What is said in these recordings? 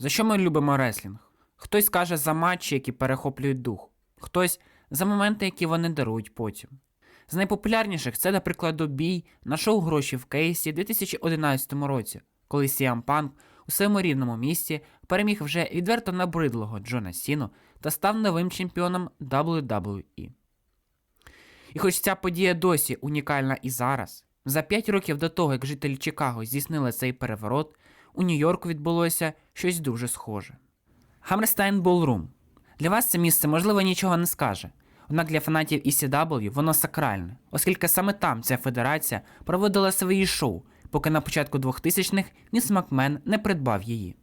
За що ми любимо реслінг? Хтось каже за матчі, які перехоплюють дух, хтось за моменти, які вони дарують потім. З найпопулярніших це, до прикладу, бій на шоу гроші в кейсі у 2011 році, коли Сіам Панк у своєму рідному місті переміг вже відверто набридлого Джона Сіну та став новим чемпіоном WWE. І хоч ця подія досі унікальна і зараз, за 5 років до того, як жителі Чикаго здійснили цей переворот, у Нью-Йорку відбулося щось дуже схоже. Hammerstein Ballroom. Для вас це місце, можливо, нічого не скаже. Однак для фанатів ECW воно сакральне, оскільки саме там ця федерація проводила свої шоу, поки на початку 2000-х Ніс Макмен не придбав її.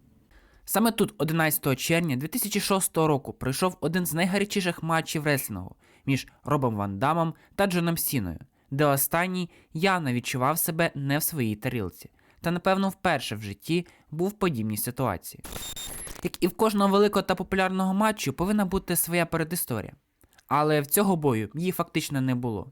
Саме тут, 11 червня 2006 року, пройшов один з найгарячіших матчів реслінгу між Робом Ван Дамом та Джоном Сіною, де останній явно відчував себе не в своїй тарілці, та напевно вперше в житті був в подібній ситуації. Як і в кожного великого та популярного матчу повинна бути своя передісторія. Але в цього бою її фактично не було.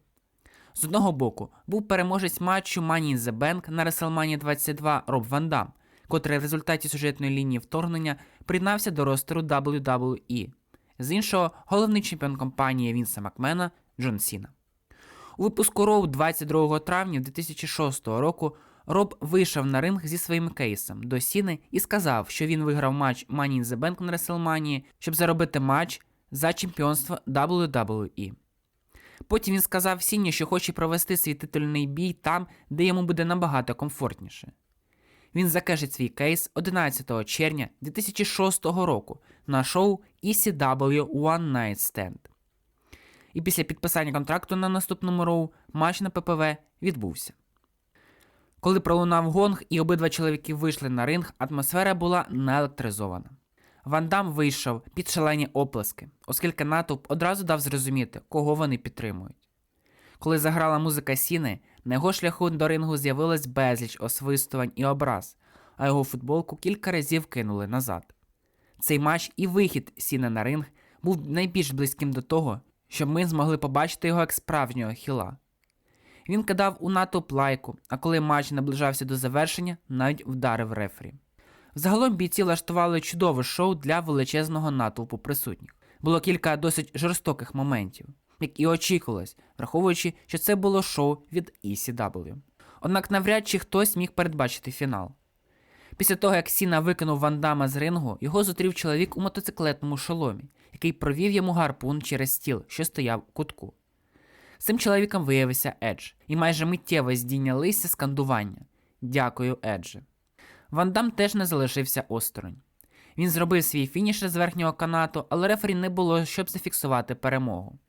З одного боку, був переможець матчу Money in the Bank на WrestleMania 22 Роб Ван Дам, котрий в результаті сюжетної лінії вторгнення приєднався до ростеру WWE. З іншого, головний чемпіон компанії Вінса Макмена Джон Сіна. У випуску Роу 22 травня 2006 року Роб вийшов на ринг зі своїм кейсом до Сіни і сказав, що він виграв матч Money in the Bank на WrestleMania, щоб заробити матч за чемпіонство WWE. Потім він сказав Сіні, що хоче провести свій титульний бій там, де йому буде набагато комфортніше. Він закажить свій кейс 11 червня 2006 року на шоу ECW One Night Stand. І після підписання контракту на наступному роу матч на ППВ відбувся. Коли пролунав гонг і обидва чоловіки вийшли на ринг, атмосфера була наелектризована. Ван Дам вийшов під шалені оплески, оскільки натовп одразу дав зрозуміти, кого вони підтримують. Коли заграла музика Сіни, на його шляху до рингу з'явилось безліч освистувань і образ, а його футболку кілька разів кинули назад. Цей матч і вихід Сіни на ринг був найбільш близьким до того, щоб ми змогли побачити його як справжнього хіла. Він кидав у натовп лайку, а коли матч наближався до завершення, навіть вдарив рефері. Загалом бійці влаштували чудове шоу для величезного натовпу присутніх. Було кілька досить жорстоких моментів, як і очікувалось, враховуючи, що це було шоу від ECW. Однак навряд чи хтось міг передбачити фінал. Після того, як Сіна викинув Вандама з рингу, його зустрів чоловік у мотоциклетному шоломі, який провів йому гарпун через стіл, що стояв у кутку. Цим чоловіком виявився Едж, і майже миттєво здійнялися скандування. Дякую, Едже. Ван Дам теж не залишився осторонь. Він зробив свій фінішер з верхнього канату, але рефері не було, щоб зафіксувати перемогу.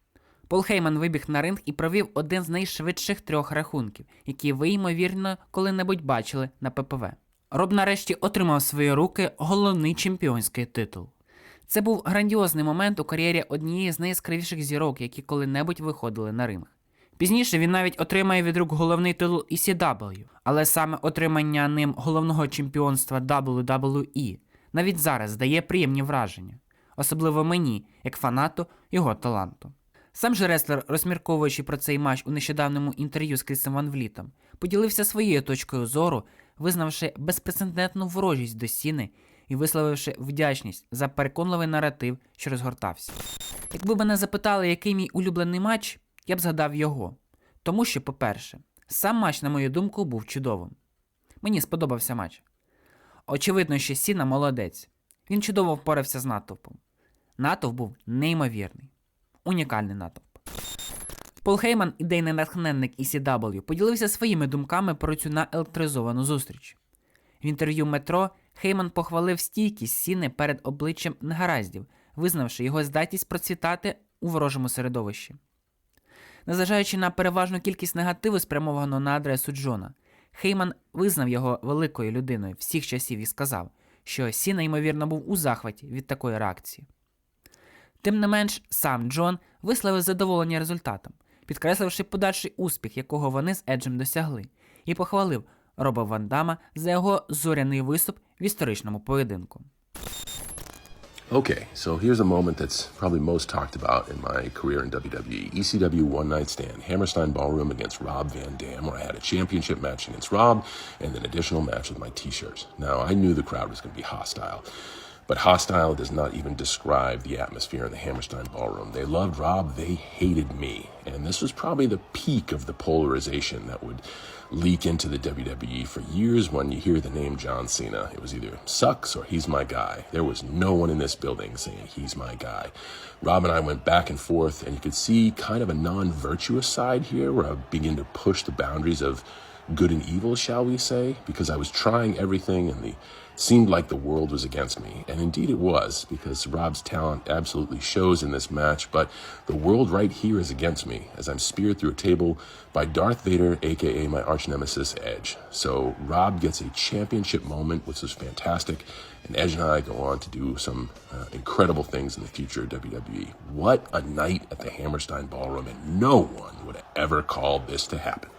Пол Хейман вибіг на ринг і провів один з найшвидших трьох рахунків, які ви, ймовірно, коли-небудь бачили на ППВ. Роб нарешті отримав свої руки головний чемпіонський титул. Це був грандіозний момент у кар'єрі однієї з найяскравіших зірок, які коли-небудь виходили на ринг. Пізніше він навіть отримає від рук головний титул ECW, але саме отримання ним головного чемпіонства WWE навіть зараз дає приємні враження, особливо мені, як фанату його таланту. Сам же реслер, розмірковуючи про цей матч у нещодавньому інтерв'ю з Крісом Ван Влітом, поділився своєю точкою зору, визнавши безпрецедентну ворожість до сіни і висловивши вдячність за переконливий наратив, що розгортався. Якби мене запитали, який мій улюблений матч, я б згадав його. Тому що, по-перше, сам матч, на мою думку, був чудовим. Мені сподобався матч. Очевидно, що Сіна молодець. Він чудово впорався з натовпом. Натовп був неймовірний, унікальний натовп. Пол Хейман, ідейний натхненник ECW, поділився своїми думками про цю наелектризовану зустріч. В інтерв'ю Метро Хейман похвалив стійкість Сіни перед обличчям негараздів, визнавши його здатність процвітати у ворожому середовищі. Незважаючи на переважну кількість негативу, спрямованого на адресу Джона, Хейман визнав його великою людиною всіх часів і сказав, що Сіна, ймовірно, був у захваті від такої реакції. Тим не менш, сам Джон висловив задоволення результатом, підкресливши подальший успіх, якого вони з Еджем досягли, і похвалив Роба Ван Дама за його зоряний виступ в історичному поєдинку. Okay, so here's a moment that's probably most talked about in my career in WWE. ECW One Night Stand, Hammerstein Ballroom against Rob Van Dam, where I had a championship match against Rob and an additional match with my t shirts. Now, I knew the crowd was going to be hostile, but hostile does not even describe the atmosphere in the Hammerstein Ballroom. They loved Rob, they hated me. And this was probably the peak of the polarization that would leak into the WWE for years when you hear the name John Cena. It was either sucks or he's my guy. There was no one in this building saying he's my guy. Rob and I went back and forth, and you could see kind of a non virtuous side here where I begin to push the boundaries of good and evil, shall we say, because I was trying everything and the seemed like the world was against me. And indeed it was, because Rob's talent absolutely shows in this match, but the world right here is against me as I'm speared through a table by Darth Vader, aka my arch nemesis Edge. So Rob gets a championship moment, which is fantastic, and Edge and I go on to do some uh, incredible things in the future of WWE. What a night at the Hammerstein Ballroom, and no one would have ever called this to happen.